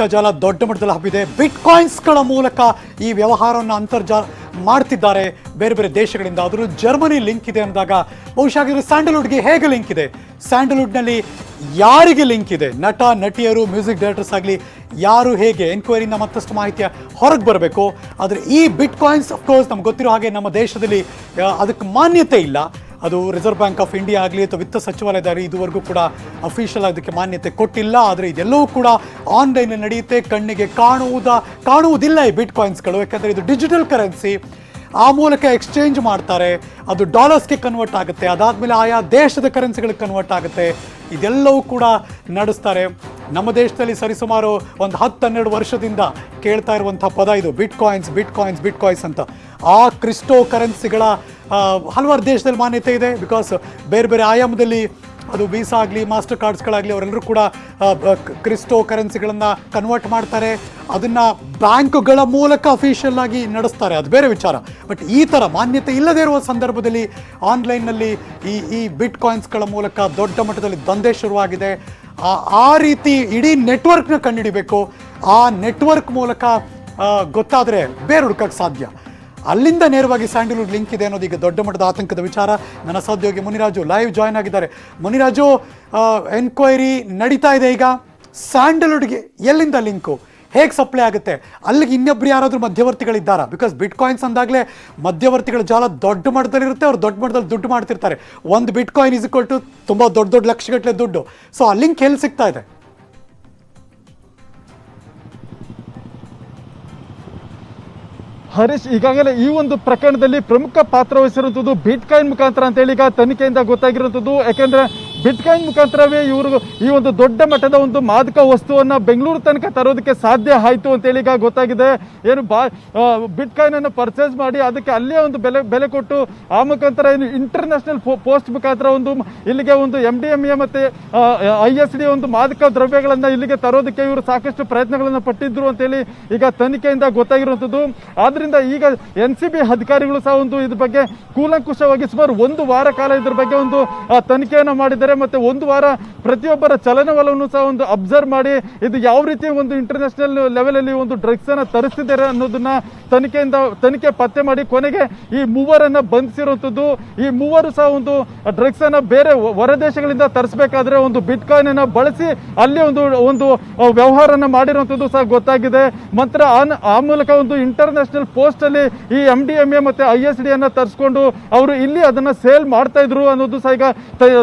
ಮಾದಕ ಜಾಲ ದೊಡ್ಡ ಮಟ್ಟದಲ್ಲಿ ಹಬ್ಬಿದೆ. ಬಿಟ್ ಕಾಯಿನ್ಸ್ಗಳ ಮೂಲಕ ಈ ವ್ಯವಹಾರವನ್ನು ಅಂತರ್ಜಾಲ ಮಾಡ್ತಿದ್ದಾರೆ ಬೇರೆ ಬೇರೆ ದೇಶಗಳಿಂದ. ಆದರೂ ಜರ್ಮನಿ ಲಿಂಕ್ ಇದೆ ಅಂದಾಗ, ಬಹುಶಃ ಇದು ಸ್ಯಾಂಡಲ್ವುಡ್ಗೆ ಹೇಗೆ ಲಿಂಕ್ ಇದೆ? ಸ್ಯಾಂಡಲ್ವುಡ್ನಲ್ಲಿ ಯಾರಿಗೆ ಲಿಂಕ್ ಇದೆ? ನಟ, ನಟಿಯರು, ಮ್ಯೂಸಿಕ್ ಡೈರೆಕ್ಟರ್ಸ್ ಆಗಲಿ, ಯಾರು ಹೇಗೆ? ಎನ್ಕ್ವೈರಿಯಿಂದ ಮತ್ತಷ್ಟು ಮಾಹಿತಿಯ ಹೊರಗೆ ಬರಬೇಕು. ಆದರೆ ಈ ಬಿಟ್ ಕಾಯಿನ್ಸ್ ಅಫ್ಕೋರ್ಸ್ ನಮ್ಗೆ ಗೊತ್ತಿರೋ ಹಾಗೆ ನಮ್ಮ ದೇಶದಲ್ಲಿ ಅದಕ್ಕೆ ಮಾನ್ಯತೆ ಇಲ್ಲ. ಅದು ರಿಸರ್ವ್ ಬ್ಯಾಂಕ್ ಆಫ್ ಇಂಡಿಯಾ ಆಗಲಿ ಅಥವಾ ವಿತ್ತ ಸಚಿವಾಲಯದ ಇದುವರೆಗೂ ಕೂಡ ಅಫಿಷಿಯಲ್ ಅದಕ್ಕೆ ಮಾನ್ಯತೆ ಕೊಟ್ಟಿಲ್ಲ. ಆದರೆ ಇದೆಲ್ಲವೂ ಕೂಡ ಆನ್ಲೈನ್ ನಡೆಯುತ್ತೆ. ಕಣ್ಣಿಗೆ ಕಾಣುವುದ, ಕಾಣುವುದಿಲ್ಲ ಈ ಬಿಟ್ ಕಾಯಿನ್ಸ್ಗಳು ಯಾಕಂದರೆ ಇದು ಡಿಜಿಟಲ್ ಕರೆನ್ಸಿ ಆ ಮೂಲಕ ಎಕ್ಸ್ಚೇಂಜ್ ಮಾಡ್ತಾರೆ. ಅದು ಡಾಲರ್ಸ್ಗೆ ಕನ್ವರ್ಟ್ ಆಗುತ್ತೆ. ಅದಾದಮೇಲೆ ಆಯಾ ದೇಶದ ಕರೆನ್ಸಿಗಳಿಗೆ ಕನ್ವರ್ಟ್ ಆಗುತ್ತೆ. ಇದೆಲ್ಲವೂ ಕೂಡ ನಡೆಸ್ತಾರೆ. ನಮ್ಮ ದೇಶದಲ್ಲಿ ಸರಿಸುಮಾರು ಒಂದು ಹತ್ತು ಹನ್ನೆರಡು ವರ್ಷದಿಂದ ಕೇಳ್ತಾ ಇರುವಂಥ ಪದ ಇದು bitcoins bitcoins bitcoins ಅಂತ. ಆ ಕ್ರಿಸ್ಟೋ ಕರೆನ್ಸಿಗಳ ಹಲವಾರು ದೇಶದಲ್ಲಿ ಮಾನ್ಯತೆ ಇದೆ ಬಿಕಾಸ್ ಬೇರೆ ಬೇರೆ ಆಯಾಮದಲ್ಲಿ ಅದು ವೀಸಾ ಆಗಲಿ ಮಾಸ್ಟರ್ ಕಾರ್ಡ್ಸ್ಗಳಾಗಲಿ ಅವರೆಲ್ಲರೂ ಕೂಡ ಕ್ರಿಸ್ಟೋ ಕರೆನ್ಸಿಗಳನ್ನು ಕನ್ವರ್ಟ್ ಮಾಡ್ತಾರೆ. ಅದನ್ನು ಬ್ಯಾಂಕ್ಗಳ ಮೂಲಕ ಅಫಿಷಿಯಲ್ ಆಗಿ ನಡೆಸ್ತಾರೆ. ಅದು ಬೇರೆ ವಿಚಾರ. ಬಟ್ ಈ ಥರ ಮಾನ್ಯತೆ ಇಲ್ಲದೇ ಇರುವ ಸಂದರ್ಭದಲ್ಲಿ ಆನ್ಲೈನ್ನಲ್ಲಿ ಈ ಈ ಬಿಟ್ ಕಾಯಿನ್ಸ್ಗಳ ಮೂಲಕ ದೊಡ್ಡ ಮಟ್ಟದಲ್ಲಿ ದಂಧೆ ಶುರುವಾಗಿದೆ. ಆ ರೀತಿ ಇಡೀ ನೆಟ್ವರ್ಕ್ನ ಕಂಡುಹಿಡಿಬೇಕು. ಆ ನೆಟ್ವರ್ಕ್ ಮೂಲಕ ಗೊತ್ತಾದರೆ ಬೇರೆ ಹುಡ್ಕೋಕ್ಕೆ ಸಾಧ್ಯ. ಅಲ್ಲಿಂದ ನೇರವಾಗಿ ಸ್ಯಾಂಡಲ್ವುಡ್ ಲಿಂಕ್ ಇದೆ ಅನ್ನೋದು ಈಗ ದೊಡ್ಡ ಮಟ್ಟದ ಆತಂಕದ ವಿಚಾರ. ನನ್ನ ಸಹೋದ್ಯೋಗಿ ಮುನಿರಾಜು ಲೈವ್ ಜಾಯ್ನ್ ಆಗಿದ್ದಾರೆ. ಮುನಿರಾಜು ಎನ್ಕ್ವೈರಿ ನಡೀತಾ ಇದೆ ಈಗ. ಸ್ಯಾಂಡಲ್ವುಡ್ಗೆ ಎಲ್ಲಿಂದ ಲಿಂಕು? ಹೇಗೆ ಸಪ್ಲೈ ಆಗುತ್ತೆ? ಅಲ್ಲಿಗೆ ಇನ್ನೊಬ್ರು ಯಾರಾದರೂ ಮಧ್ಯವರ್ತಿಗಳಿದ್ದಾರಾ? ಬಿಕಾಸ್ ಬಿಟ್ ಕಾಯಿನ್ಸ್ ಅಂದಾಗಲೇ ಮಧ್ಯವರ್ತಿಗಳ ಜಾಲ ದೊಡ್ಡ ಮಟ್ಟದಲ್ಲಿರುತ್ತೆ, ಅವ್ರು ದೊಡ್ಡ ಮಟ್ಟದಲ್ಲಿ ದುಡ್ಡು ಮಾಡ್ತಿರ್ತಾರೆ. ಒಂದು ಬಿಟ್ ಕಾಯಿನ್ ಇಸ್ ಟು ತುಂಬ ದೊಡ್ಡ ದೊಡ್ಡ ಲಕ್ಷಗಟ್ಟಲೆ ದುಡ್ಡು. ಸೊ ಆ ಲಿಂಕ್ ಎಲ್ಲಿ ಸಿಗ್ತಾ ಇದೆ? ಹರೀಶ್ ಈಗಾಗಲೇ ಈ ಒಂದು ಪ್ರಕರಣದಲ್ಲಿ ಪ್ರಮುಖ ಪಾತ್ರ ವಹಿಸಿರುವಂಥದ್ದು ಬಿಟ್ಕಾಯಿನ್ ಮುಖಾಂತರ ಅಂತೇಳಿ ಈಗ ತನಿಖೆಯಿಂದ ಗೊತ್ತಾಗಿರುವಂಥದ್ದು. ಯಾಕೆಂದ್ರೆ ಬಿಟ್ಕಾಯಿನ್ ಮುಖಾಂತರವೇ ಇವರು ಈ ಒಂದು ದೊಡ್ಡ ಮಟ್ಟದ ಒಂದು ಮಾದಕ ವಸ್ತುವನ್ನು ಬೆಂಗಳೂರು ತನಕ ತರೋದಕ್ಕೆ ಸಾಧ್ಯ ಆಯಿತು ಅಂತೇಳಿ ಈಗ ಗೊತ್ತಾಗಿದೆ. ಏನು ಬಾ ಬಿಟ್ಕಾಯಿನನ್ನು ಪರ್ಚೇಸ್ ಮಾಡಿ ಅದಕ್ಕೆ ಅಲ್ಲೇ ಒಂದು ಬೆಲೆ ಬೆಲೆ ಕೊಟ್ಟು ಆ ಮುಖಾಂತರ ಏನು ಇಂಟರ್ನ್ಯಾಷನಲ್ ಪೋಸ್ಟ್ ಮುಖಾಂತರ ಒಂದು ಇಲ್ಲಿಗೆ ಒಂದು ಎಂ ಡಿ ಎಂ ಎ ಮತ್ತು ಐ ಎಸ್ ಡಿ ಒಂದು ಮಾದಕ ದ್ರವ್ಯಗಳನ್ನು ಇಲ್ಲಿಗೆ ತರೋದಕ್ಕೆ ಇವರು ಸಾಕಷ್ಟು ಪ್ರಯತ್ನಗಳನ್ನು ಪಟ್ಟಿದ್ರು ಅಂತೇಳಿ ಈಗ ತನಿಖೆಯಿಂದ ಗೊತ್ತಾಗಿರುವಂಥದ್ದು. ಆದ್ದರಿಂದ ಈಗ ಎನ್ ಸಿ ಬಿ ಅಧಿಕಾರಿಗಳು ಸಹ ಒಂದು ಇದ್ರ ಬಗ್ಗೆ ಕೂಲಂಕುಷವಾಗಿ ಸುಮಾರು ಒಂದು ವಾರ ಕಾಲ ಇದ್ರ ಬಗ್ಗೆ ಒಂದು ತನಿಖೆಯನ್ನು ಮಾಡಿದ್ದಾರೆ. ಮತ್ತೆ ಒಂದು ವಾರ ಪ್ರತಿಯೊಬ್ಬರ ಚಲನವಲವನ್ನು ಸಹ ಒಂದು ಅಬ್ಸರ್ವ್ ಮಾಡಿ ಇದು ಯಾವ ರೀತಿ ಒಂದು ಇಂಟರ್ನ್ಯಾಷನಲ್ ಲೆವೆಲ್ ಅಲ್ಲಿ ಒಂದು ಡ್ರಗ್ಸ್ ಅನ್ನ ತರಿಸ್ತಿದ್ದಾರೆ ಅನ್ನೋದನ್ನ ತನಿಖೆಯಿಂದ, ತನಿಖೆ ಪತ್ತೆ ಮಾಡಿ ಕೊನೆಗೆ ಈ ಮೂವರನ್ನ ಬಂಧಿಸಿರುವಂತದ್ದು ಈ ಮೂವರು ಸಹ ಒಂದು ಡ್ರಗ್ಸ್ ಅನ್ನ ಬೇರೆ ಹೊರದೇಶಗಳಿಂದ ಹೊರ ದೇಶಗಳಿಂದ ತರಿಸಬೇಕಾದ್ರೆ ಒಂದು ಬಿಟ್ ಕಾಯಿನ್ ಅನ್ನ ಬಳಸಿ ಅಲ್ಲಿ ಒಂದು ಒಂದು ವ್ಯವಹಾರನ ಮಾಡಿರುವಂತದ್ದು ಸಹ ಗೊತ್ತಾಗಿದೆ. ಮಾತ್ರ ಆ- ಮೂಲಕ ಒಂದು ಇಂಟರ್ನ್ಯಾಷನಲ್ ಪೋಸ್ಟ್ ಅಲ್ಲಿ ಈ ಎಂ ಡಿ ಎಂ ಎ ಮತ್ತೆ ಐ ಎಸ್ ಡಿ ಅನ್ನ ತರಿಸ್ಕೊಂಡು ಅವರು ಇಲ್ಲಿ ಅದನ್ನ ಸೇಲ್ ಮಾಡ್ತಾ ಇದ್ರು ಅನ್ನೋದು ಸಹ ಈಗ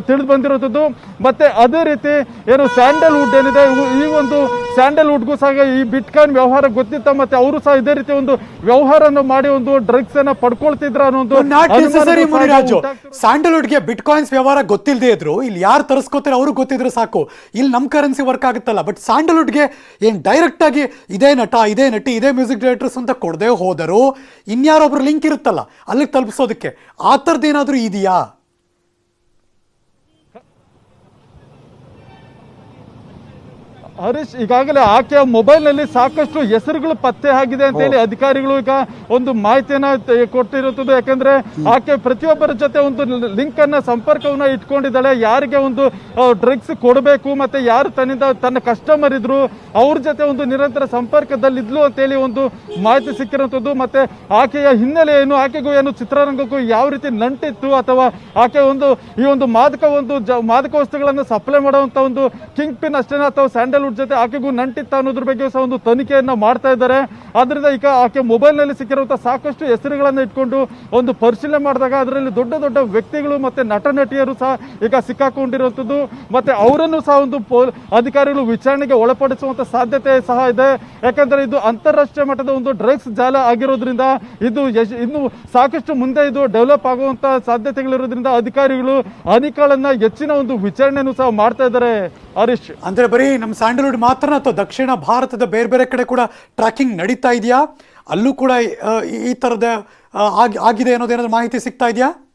ತಿಳಿದು ಬಂದಿರುವಂಥದ್ದು ಮತ್ತೆ ಅದೇ ರೀತಿ ಏನು ಸ್ಯಾಂಡಲ್ವುಡ್ ಏನಿದೆ ಈ ಒಂದು ಸ್ಯಾಂಡಲ್ವುಡ್ಗೂ ಸಹ ಈ ಬಿಟ್ ಕಾಯಿನ್ ವ್ಯವಹಾರ ಗೊತ್ತಿತ್ತ ಮತ್ತೆ ಅವರು ಸಹ ಇದೇ ರೀತಿ ಒಂದು ವ್ಯವಹಾರನ ಮಾಡಿ ಒಂದು ಡ್ರಗ್ಸ್ ಅನ್ನ ಪಡ್ಕೊಳ್ತಿದ್ರ ಅನ್ನೋ ಉಂಟಾಗ್ತಿರೋದು. ಸ್ಯಾಂಡಲ್ವುಡ್ಗೆ ಬಿಟ್ ಕಾಯಿನ್ಸ್ ವ್ಯವಹಾರ ಗೊತ್ತಿಲ್ಲದೆ ಇದ್ರು. ಇಲ್ಲಿ ಯಾರು ತರಿಸ್ಕೋತಾರೆ ಅವರು ಗೊತ್ತಿದ್ರೆ ಸಾಕು. ಇಲ್ಲಿ ನಮ್ಮ ಕರೆನ್ಸಿ ವರ್ಕ್ ಆಗುತ್ತಲ್ಲ ಬಟ್ ಸ್ಯಾಂಡಲ್ವುಡ್ಗೆ ಏನು ಡೈರೆಕ್ಟ್ ಆಗಿ ಇದೇ ನಟ ಇದೇ ನಟಿ ಇದೇ ಮ್ಯೂಸಿಕ್ ಡೈರೆಕ್ಟರ್ಸ್ ಅಂತ ಕೊಡದೆ ಹೋದರು ಇನ್ಯಾರೊಬ್ರು ಲಿಂಕ್ ಇರುತ್ತಲ್ಲ ಅಲ್ಲಿಗೆ ತಲುಪಿಸೋದಕ್ಕೆ. ಆ ಥರದ್ದು ಏನಾದರೂ ಇದೆಯಾ? ಹರೀಶ್ ಈಗಾಗಲೇ ಆಕೆಯ ಮೊಬೈಲ್ನಲ್ಲಿ ಸಾಕಷ್ಟು ಹೆಸರುಗಳು ಪತ್ತೆ ಆಗಿದೆ ಅಂತ ಹೇಳಿ ಅಧಿಕಾರಿಗಳು ಈಗ ಒಂದು ಮಾಹಿತಿಯನ್ನ ಕೊಟ್ಟಿರುತ್ತದೆ. ಯಾಕಂದ್ರೆ ಆಕೆ ಪ್ರತಿಯೊಬ್ಬರ ಜೊತೆ ಒಂದು ಲಿಂಕ್ ಅನ್ನ ಸಂಪರ್ಕವನ್ನ ಇಟ್ಕೊಂಡಿದ್ದಾಳೆ. ಯಾರಿಗೆ ಒಂದು ಡ್ರಗ್ಸ್ ಕೊಡಬೇಕು ಮತ್ತೆ ಯಾರು ತನ್ನಿಂದ ತನ್ನ ಕಸ್ಟಮರ್ ಇದ್ರು ಅವ್ರ ಜೊತೆ ಒಂದು ನಿರಂತರ ಸಂಪರ್ಕದಲ್ಲಿದ್ಲು ಅಂತ ಹೇಳಿ ಒಂದು ಮಾಹಿತಿ ಸಿಕ್ಕಿರುವಂತದ್ದು. ಮತ್ತೆ ಆಕೆಯ ಹಿನ್ನೆಲೆ ಏನು? ಆಕೆಗೂ ಏನು ಚಿತ್ರರಂಗಕ್ಕೂ ಯಾವ ರೀತಿ ನಂಟಿತ್ತು? ಅಥವಾ ಆಕೆ ಒಂದು ಈ ಒಂದು ಮಾದಕ ಒಂದು ಮಾದಕ ವಸ್ತುಗಳನ್ನು ಸಪ್ಲೈ ಮಾಡುವಂತ ಒಂದು ಕಿಂಗ್ ಪಿನ್ ಅಷ್ಟೇನಾ? ಅಥವಾ ಸ್ಯಾಂಡಲ್ವುಡ್ ಜೊತೆ ಆಕೆಗೂ ನಂಟಿತ್ತ ಅನ್ನೋದ್ರ ಬಗ್ಗೆ ಸಹ ಒಂದು ತನಿಖೆಯನ್ನ ಮಾಡ್ತಾ ಇದ್ದಾರೆ. ಆದ್ರಿಂದ ಈಗ ಆಕೆ ಮೊಬೈಲ್ನಲ್ಲಿ ಸಿಕ್ಕಿರುವಂತಹ ಸಾಕಷ್ಟು ಹೆಸರುಗಳನ್ನ ಇಟ್ಕೊಂಡು ಒಂದು ಪರಿಶೀಲನೆ ಮಾಡಿದಾಗ ಅದರಲ್ಲಿ ದೊಡ್ಡ ದೊಡ್ಡ ವ್ಯಕ್ತಿಗಳು ಮತ್ತೆ ನಟ ನಟಿಯರು ಸಹ ಈಗ ಸಿಕ್ಕಾಕೊಂಡಿರುವಂತದ್ದು ಮತ್ತೆ ಅವರನ್ನು ಸಹ ಒಂದು ಅಧಿಕಾರಿಗಳು ವಿಚಾರಣೆಗೆ ಒಳಪಡಿಸುವಂತ ಸಾಧ್ಯತೆ ಸಹ ಇದೆ. ಯಾಕಂದ್ರೆ ಇದು ಅಂತಾರಾಷ್ಟ್ರೀಯ ಮಟ್ಟದ ಒಂದು ಡ್ರಗ್ಸ್ ಜಾಲ ಆಗಿರೋದ್ರಿಂದ ಇದು ಇನ್ನು ಸಾಕಷ್ಟು ಮುಂದೆ ಇದು ಡೆವಲಪ್ ಆಗುವಂತ ಸಾಧ್ಯತೆಗಳಿರೋದ್ರಿಂದ ಅಧಿಕಾರಿಗಳು ಅನಿಕಾಳನ್ನ ಹೆಚ್ಚಿನ ಒಂದು ವಿಚಾರಣೆಯನ್ನು ಸಹ ಮಾಡ್ತಾ ಇದ್ದಾರೆ. ಹರೀಶ್. ಅಂದ್ರೆ ಬರೀ ನಮ್ಮ ಸ್ಯಾಂಡಲ್ವುಡ್ ಮಾತ್ರ ಅಥವಾ ದಕ್ಷಿಣ ಭಾರತದ ಬೇರೆ ಬೇರೆ ಕಡೆ ಕೂಡ ಟ್ರ್ಯಾಕಿಂಗ್ ನಡೀತಾ ಇದೆಯಾ? ಅಲ್ಲೂ ಕೂಡ ಈ- ತರದ ಥರದ ಆಗಿ- ಆಗಿದೆ ಅನ್ನೋದೇನಾದ್ರು ಮಾಹಿತಿ ಸಿಗ್ತಾ ಇದೆಯಾ?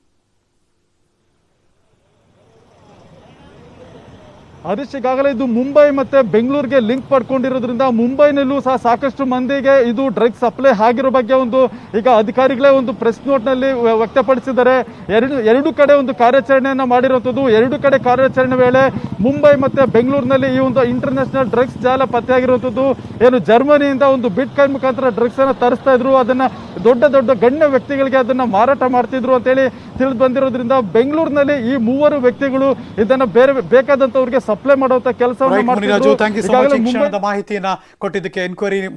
ಹರೀಶ್ ಈಗಾಗಲೇ ಇದು ಮುಂಬೈ ಮತ್ತೆ ಬೆಂಗಳೂರಿಗೆ ಲಿಂಕ್ ಪಡ್ಕೊಂಡಿರೋದ್ರಿಂದ ಮುಂಬೈನಲ್ಲೂ ಸಹ ಸಾಕಷ್ಟು ಮಂದಿಗೆ ಇದು ಡ್ರಗ್ ಸಪ್ಲೈ ಆಗಿರೋ ಬಗ್ಗೆ ಒಂದು ಈಗ ಅಧಿಕಾರಿಗಳೇ ಒಂದು ಪ್ರೆಸ್ ನೋಟ್ನಲ್ಲಿ ವ್ಯಕ್ತಪಡಿಸಿದ್ದಾರೆ. ಎರಡು ಎರಡು ಕಡೆ ಒಂದು ಕಾರ್ಯಾಚರಣೆಯನ್ನು ಮಾಡಿರುವಂತದ್ದು ಎರಡು ಕಡೆ ಕಾರ್ಯಾಚರಣೆ ವೇಳೆ ಮುಂಬೈ ಮತ್ತೆ ಬೆಂಗಳೂರಿನಲ್ಲಿ ಈ ಒಂದು ಇಂಟರ್ನ್ಯಾಷನಲ್ ಡ್ರಗ್ಸ್ ಜಾಲ ಪತ್ತೆಯಾಗಿರುವಂತದ್ದು ಏನು ಜರ್ಮನಿಯಿಂದ ಒಂದು ಬಿಟ್ ಕೈ ಮುಖಾಂತರ ಡ್ರಗ್ಸ್ ಅನ್ನ ತರಿಸ್ತಾ ಇದ್ರು. ಅದನ್ನ ದೊಡ್ಡ ದೊಡ್ಡ ಗಣ್ಯ ವ್ಯಕ್ತಿಗಳಿಗೆ ಅದನ್ನ ಮಾರಾಟ ಮಾಡ್ತಿದ್ರು ಅಂತೇಳಿ ತಿಳಿದು ಬಂದಿರೋದ್ರಿಂದ ಬೆಂಗಳೂರಿನಲ್ಲಿ ಈ ಮೂವರು ವ್ಯಕ್ತಿಗಳು ಇದನ್ನು ಬೇರೆ ಬೇಕಾದಂತವ್ರಿಗೆ ಸಪ್ಲೈ ಮಾಡುವಂತ ಕೆಲಸವನ್ನು ಮಾಹಿತಿಯನ್ನ ಕೊಟ್ಟಿದ್ದಕ್ಕೆ ಎನ್ಕ್ವೈರಿ